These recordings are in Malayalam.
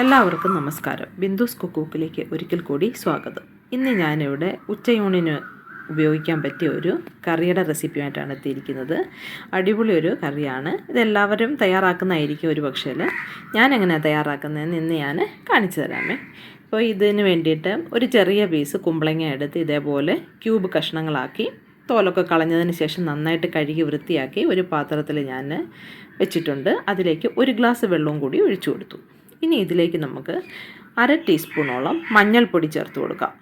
എല്ലാവർക്കും നമസ്കാരം. ബിന്ദുസ് കുക്കൂക്കിലേക്ക് ഒരിക്കൽ കൂടി സ്വാഗതം. ഇന്ന് ഞാനിവിടെ ഉച്ചയൂണിന് ഉപയോഗിക്കാൻ പറ്റിയ ഒരു കറിയുടെ റെസിപ്പിയായിട്ടാണ് എത്തിയിരിക്കുന്നത്. അടിപൊളി ഒരു കറിയാണ്. ഇതെല്ലാവരും തയ്യാറാക്കുന്നതായിരിക്കും ഒരു പക്ഷേ ഞാൻ എങ്ങനെയാണ് തയ്യാറാക്കുന്നതെന്ന് ഇന്ന് ഞാൻ കാണിച്ചു തരാമേ. അപ്പോൾ ഇതിന് വേണ്ടിയിട്ട് ഒരു ചെറിയ പീസ് കുമ്പളങ്ങ എടുത്ത് ഇതേപോലെ ക്യൂബ് കഷ്ണങ്ങളാക്കി തോലൊക്കെ കളഞ്ഞതിന് ശേഷം നന്നായിട്ട് കഴുകി വൃത്തിയാക്കി ഒരു പാത്രത്തിൽ ഞാൻ വെച്ചിട്ടുണ്ട്. അതിലേക്ക് ഒരു ഗ്ലാസ് വെള്ളവും കൂടി ഒഴിച്ചു കൊടുത്തു. ഇനി ഇതിലേക്ക് നമുക്ക് അര ടീസ്പൂണോളം മഞ്ഞൾപ്പൊടി ചേർത്ത് കൊടുക്കാം.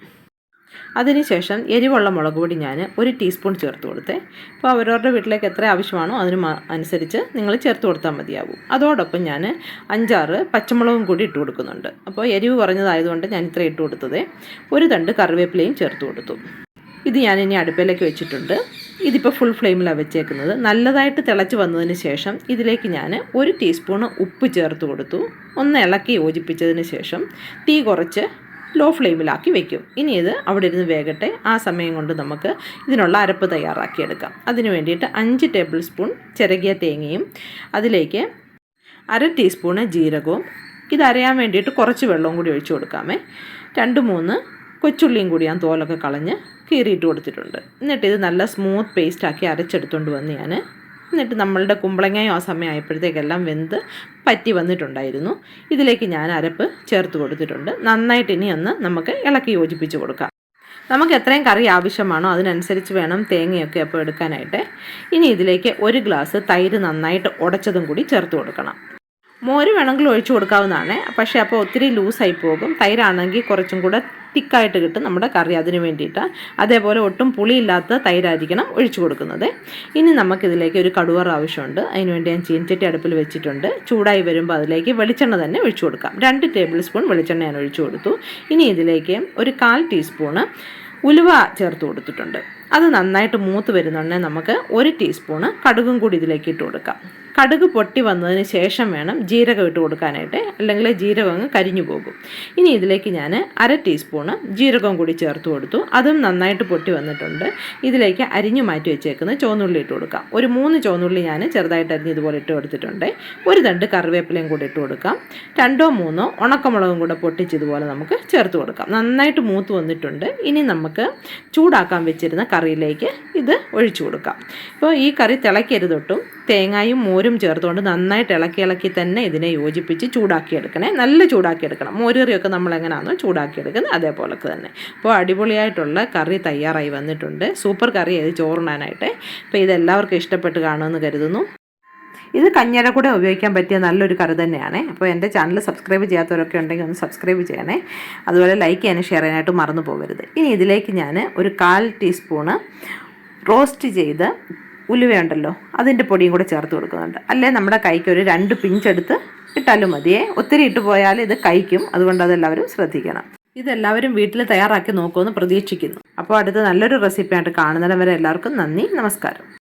അതിനുശേഷം എരിവുള്ള മുളക് പൊടി ഞാൻ ഒരു ടീസ്പൂൺ ചേർത്ത് കൊടുത്തേ. അപ്പോൾ അവരവരുടെ വീട്ടിലേക്ക് എത്ര ആവശ്യമാണോ അതിന് അനുസരിച്ച് നിങ്ങൾ ചേർത്ത് കൊടുത്താൽ മതിയാകും അതോടൊപ്പം ഞാൻ അഞ്ചാറ് പച്ചമുളകും കൂടി ഇട്ട് കൊടുക്കുന്നുണ്ട്. അപ്പോൾ എരിവ് കുറഞ്ഞതായതുകൊണ്ട് ഞാൻ ഇത്ര ഇട്ട് കൊടുത്തതേ. ഒരു തണ്ട് കറിവേപ്പിലയും ചേർത്ത് കൊടുത്തു. ഇത് ഞാൻ ഇനി അടുപ്പിലേക്ക് വെച്ചിട്ടുണ്ട്. ഇതിപ്പോൾ ഫുൾ ഫ്ലെയിമിലാണ് വെച്ചേക്കുന്നത്. നല്ലതായിട്ട് തിളച്ച് വന്നതിന് ശേഷം ഇതിലേക്ക് ഞാൻ ഒരു ടീസ്പൂണ് ഉപ്പ് ചേർത്ത് കൊടുത്തു. ഒന്ന് ഇളക്കി യോജിപ്പിച്ചതിന് ശേഷം തീ കുറച്ച് ലോ ഫ്ലെയിമിലാക്കി വെക്കും. ഇനി ഇത് അവിടെ ഇരുന്ന് വേകട്ടെ. ആ സമയം കൊണ്ട് നമുക്ക് ഇതിനുള്ള അരപ്പ് തയ്യാറാക്കിയെടുക്കാം അതിന് വേണ്ടിയിട്ട് അഞ്ച് ടേബിൾ സ്പൂൺ ചിരകിയ തേങ്ങയും അതിലേക്ക് അര ടീസ്പൂണ് ജീരകവും ഇത് അരയാൻ വേണ്ടിയിട്ട് കുറച്ച് വെള്ളവും കൂടി ഒഴിച്ചു കൊടുക്കാമേ. രണ്ട് മൂന്ന് കൊച്ചുള്ളിയും കൂടി ഞാൻ തോലൊക്കെ കളഞ്ഞ് കീറിയിട്ട് കൊടുത്തിട്ടുണ്ട്. എന്നിട്ട് ഇത് നല്ല സ്മൂത്ത് പേസ്റ്റാക്കി അരച്ചെടുത്തുകൊണ്ട് വന്ന് ഞാൻ എന്നിട്ട് നമ്മളുടെ കുമ്പളങ്ങയും ആ സമയം ആയപ്പോഴത്തേക്കെല്ലാം വെന്ത് പറ്റി വന്നിട്ടുണ്ടായിരുന്നു. ഇതിലേക്ക് ഞാൻ അരപ്പ് ചേർത്ത് കൊടുത്തിട്ടുണ്ട്. നന്നായിട്ട് ഇനി ഒന്ന് നമുക്ക് ഇളക്കി യോജിപ്പിച്ച് കൊടുക്കാം. നമുക്ക് എത്രയും കറി ആവശ്യമാണോ അതിനനുസരിച്ച് വേണം തേങ്ങയൊക്കെ അപ്പോൾ എടുക്കാനായിട്ട്. ഇനി ഇതിലേക്ക് ഒരു ഗ്ലാസ് തൈര് നന്നായിട്ട് ഉടച്ചതും കൂടി ചേർത്ത് കൊടുക്കണം. മോര് വേണമെങ്കിൽ ഒഴിച്ചു കൊടുക്കാവുന്നതാണ്. പക്ഷേ അപ്പോൾ ഒത്തിരി ലൂസായി പോകും. തൈരാണെങ്കിൽ കുറച്ചും കൂടെ തിക്കായിട്ട് കിട്ടും നമ്മുടെ കറി അതിന് വേണ്ടിയിട്ട്. അതേപോലെ ഒട്ടും പുളിയില്ലാത്ത തൈരായിരിക്കണം ഒഴിച്ചു കൊടുക്കുന്നത്. ഇനി നമുക്കിതിലേക്ക് ഒരു കടുവർ ആവശ്യമുണ്ട്. അതിനുവേണ്ടി ഞാൻ ചീൻചട്ടി അടുപ്പിൽ വെച്ചിട്ടുണ്ട്. ചൂടായി വരുമ്പോൾ അതിലേക്ക് വെളിച്ചെണ്ണ തന്നെ ഒഴിച്ചു കൊടുക്കാം. രണ്ട് ടേബിൾ സ്പൂൺ വെളിച്ചെണ്ണ ഞാൻ ഒഴിച്ചു കൊടുത്തു. ഇനി ഇതിലേക്ക് ഒരു കാൽ ടീസ്പൂണ് ഉലുവ ചേർത്ത് കൊടുത്തിട്ടുണ്ട്. അത് നന്നായിട്ട് മൂത്ത് വരുന്നുണ്ടെങ്കിൽ നമുക്ക് ഒരു ടീസ്പൂണ് കടുകും കൂടി ഇതിലേക്ക് ഇട്ട് കൊടുക്കാം. കടുക് പൊട്ടി വന്നതിന് ശേഷം വേണം ജീരകം ഇട്ട് കൊടുക്കാനായിട്ട്. അല്ലെങ്കിൽ ജീരകം അങ്ങ് കരിഞ്ഞു പോകും. ഇനി ഇതിലേക്ക് ഞാൻ അര ടീസ്പൂണ് ജീരകം കൂടി ചേർത്ത് കൊടുത്തു. അതും നന്നായിട്ട് പൊട്ടി വന്നിട്ടുണ്ട്. ഇതിലേക്ക് അരിഞ്ഞു മാറ്റി വെച്ചേക്കുന്ന ചുവന്നുള്ളി ഇട്ട് കൊടുക്കാം. ഒരു മൂന്ന് ചുവന്നുള്ളി ഞാൻ ചെറുതായിട്ട് അരിഞ്ഞ് ഇതുപോലെ ഇട്ട് കൊടുത്തിട്ടുണ്ട്. ഒരു തണ്ട് കറിവേപ്പിലയും കൂടി ഇട്ട് കൊടുക്കാം. രണ്ടോ മൂന്നോ ഉണക്കമുളകും കൂടെ പൊട്ടിച്ച് ഇതുപോലെ നമുക്ക് ചേർത്ത് കൊടുക്കാം. നന്നായിട്ട് മൂത്ത് വന്നിട്ടുണ്ട്. ഇനി നമുക്ക് ചൂടാക്കാൻ വെച്ചിരുന്ന കറിയിലേക്ക് ഇത് ഒഴിച്ചു കൊടുക്കാം. ഇപ്പോൾ ഈ കറി തിളക്കരുതൊട്ടും തേങ്ങായും മോരും ചേർത്തുകൊണ്ട് നന്നായിട്ട് ഇളക്കി ഇളക്കി തന്നെ ഇതിനെ യോജിപ്പിച്ച് ചൂടാക്കിയെടുക്കണേ. നല്ല ചൂടാക്കിയെടുക്കണം. മോരുകറിയൊക്കെ നമ്മൾ എങ്ങനെയാണോ ചൂടാക്കിയെടുക്കുന്നത് അതേപോലൊക്കെ തന്നെ. അപ്പോൾ അടിപൊളിയായിട്ടുള്ള കറി തയ്യാറായി വന്നിട്ടുണ്ട്. സൂപ്പർ കറി ഇത് ചോറുണ്ണാനായിട്ട്. അപ്പോൾ ഇതെല്ലാവർക്കും ഇഷ്ടപ്പെട്ട് കാണുമെന്ന് കരുതുന്നു. ഇത് കഞ്ഞര കൂടെ ഉപയോഗിക്കാൻ പറ്റിയ നല്ലൊരു കറി തന്നെയാണ്. അപ്പോൾ എന്റെ ചാനൽ സബ്സ്ക്രൈബ് ചെയ്യാത്തവരൊക്കെ ഉണ്ടെങ്കിൽ ഒന്ന് സബ്സ്ക്രൈബ് ചെയ്യണേ. അതുപോലെ ലൈക്ക് ചെയ്യാനും ഷെയർ ചെയ്യാനായിട്ട് മറന്നു പോകരുത്. ഇനി ഇതിലേക്ക് ഞാൻ ഒരു കാൽ ടീസ്പൂണ് റോസ്റ്റ് ചെയ്ത് ഉലുവയുണ്ടല്ലോ അതിന്റെ പൊടിയും കൂടെ ചേർത്ത് കൊടുക്കുന്നുണ്ട്. അല്ലേ നമ്മുടെ കൈക്ക് ഒരു രണ്ട് പിഞ്ചെടുത്ത് ഇട്ടാലും മതിയേ. ഒത്തിരി ഇട്ട് പോയാൽ ഇത് കഴിക്കും. അതുകൊണ്ട് അതെല്ലാവരും ശ്രദ്ധിക്കണം. ഇതെല്ലാവരും വീട്ടിൽ തയ്യാറാക്കി നോക്കുമെന്ന് പ്രതീക്ഷിക്കുന്നു. അപ്പോൾ അടുത്ത നല്ലൊരു റെസിപ്പിയായിട്ട് കാണുന്നിടം വരെ എല്ലാവർക്കും നന്ദി നമസ്കാരം.